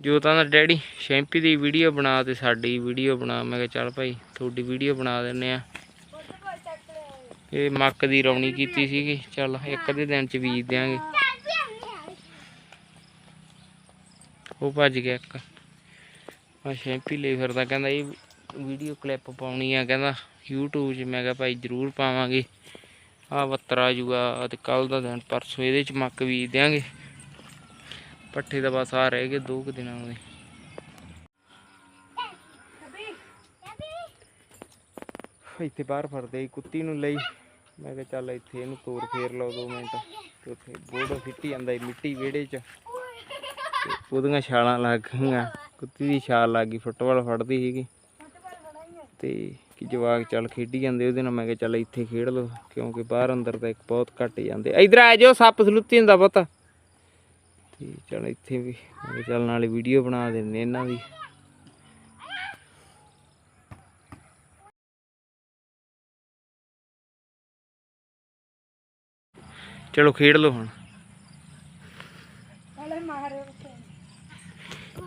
ਜੋਤਾਂ ਦਾ daddy ਸ਼ੈਂਪੀ ਦੀ video ਬਣਾ ਤੇ ਸਾਡੀ ਵੀਡੀਓ ਬਣਾ, ਮੈਂ ਕਿਹਾ ਚੱਲ ਭਾਈ ਤੁਹਾਡੀ ਵੀਡੀਓ ਬਣਾ ਦਿੰਨੇ ਆ ਇਹ ਮੱਕ ਦੀ ਰੌਣੀ ਕੀਤੀ ਸੀਗੀ, ਚੱਲ ਇੱਕ ਅੱਧੇ ਦਿਨ ਚ ਬੀਜ ਦਿਆਂਗੇ। ਉਹ ਭੱਜ ਗਿਆ ਇੱਕ। ਆ ਸ਼ੈਂਪੀ ਲਈ ਫਿਰਦਾ, ਕਹਿੰਦਾ ਇਹ ਵੀਡੀਓ ਕਲਿੱਪ ਪਾਉਣੀ ਆ, ਕਹਿੰਦਾ YouTube 'ਚ। ਮੈਂ ਕਿਹਾ ਭਾਈ ਜ਼ਰੂਰ ਪਾਵਾਂਗੇ। ਆ ਵੱਤਰ ਆ ਜੂਗਾ ਤੇ ਕੱਲ ਦਾ ਦਿਨ, ਪਰਸੋਂ ਇਹਦੇ 'ਚ ਮੱਕ ਬੀਜ ਦਿਆਂਗੇ। ਪੱਠੇ ਦਾ ਬਸ ਆ ਰਹਿ ਗਏ ਦੋ ਕੁ ਦਿਨਾਂ ਦੇ ਇੱਥੇ ਬਾਹਰ ਫਰਦੇ ਕੁੱਤੀ ਨੂੰ ਲਈ। ਮੈਂ ਕਿਹਾ ਚੱਲ ਇੱਥੇ ਇਹਨੂੰ ਤੋਰ ਫੇਰ ਲਓ ਦੋ ਮਿੰਟ। ਤੇ ਉੱਥੇ ਬੋੜ ਸਿੱਟੀ ਜਾਂਦਾ ਸੀ ਮਿੱਟੀ ਵਿਹੜੇ 'ਚ। ਉਹਦੀਆਂ ਛਾਲਾਂ ਲੱਗ ਗਈਆਂ। ਕੁੱਤੀ ਦੀ ਛਾਲ ਲੱਗ ਗਈ, ਫੁੱਟਬਾਲ ਫੜਦੀ ਸੀਗੀ। ਤੇ ਕਿ ਜਵਾਕ ਚੱਲ ਖੇਡੀ ਜਾਂਦੇ ਉਹਦੇ ਨਾਲ। ਮੈਂ ਕਿਹਾ ਚੱਲ ਇੱਥੇ ਖੇਡ ਲਓ, ਕਿਉਂਕਿ ਬਾਹਰ ਅੰਦਰ ਤਾਂ ਇੱਕ ਬਹੁਤ ਘੱਟ ਜਾਂਦੇ। ਇਧਰ ਆ ਜਾਓ ਸੱਪ ਸਲੁੱਤੀ ਹੁੰਦਾ ਪਤਾ ਤੇ ਚੱਲ ਇੱਥੇ ਵੀ ਮੈਂ ਕਿਹਾ ਚੱਲ ਨਾਲੇ ਵੀਡੀਓ ਬਣਾ ਦਿੰਦੇ ਇਹਨਾਂ ਦੀ। ਚਲੋ ਖੇਡ ਲਓ ਹੁਣ।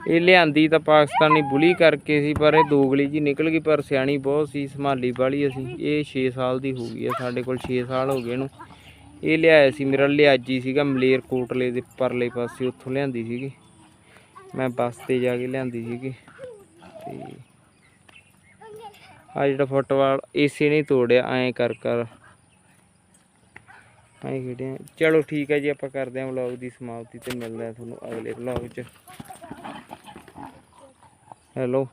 ਇਹ ਲਿਆਂਦੀ ਤਾਂ ਪਾਕਿਸਤਾਨੀ ਬੁਲੀ ਕਰਕੇ ਸੀ ਪਰ ਇਹ ਦੋਗਲੀ ਜੀ ਨਿਕਲ ਗਈ ਪਰ ਸਿਆਣੀ ਬਹੁਤ ਸੀ ਸੰਭਾਲੀ ਵਾਲੀ ਅਸੀਂ। ਇਹ 6 ਸਾਲ ਦੀ ਹੋ ਗਈ ਹੈ ਸਾਡੇ ਕੋਲ 6 ਸਾਲ ਹੋ ਗਏ ਇਹਨੂੰ। ਇਹ ਲਿਆਇਆ ਸੀ, ਮੇਰਾ ਲਿਆਜੀ ਸੀਗਾ ਮਲੇਰ ਕੋਟਲੇ ਦੇ ਪਰਲੇ ਪਾਸੇ, ਉੱਥੋਂ ਲਿਆਂਦੀ ਸੀਗੀ। ਮੈਂ ਬੱਸ ਤੇ ਜਾ ਕੇ ਲਿਆਂਦੀ ਸੀਗੀ। ਤੇ ਆ ਜਿਹੜਾ ਫੁੱਟਬਾਲ, ਏਸੇ ਨੇ ਤੋੜਿਆ, ਐਂ ਕਰ ਕਰ। ਐਂ ਖੇਡਿਆ। ਚਲੋ ਠੀਕ ਹੈ ਜੀ, ਆਪਾਂ ਕਰਦੇ ਹਾਂ ਵਲੌਗ ਦੀ ਸਮਾਪਤੀ ਤੇ ਮਿਲਦੇ ਹਾਂ ਤੁਹਾਨੂੰ ਅਗਲੇ ਵਲੌਗ 'ਚ। ਹੈਲੋ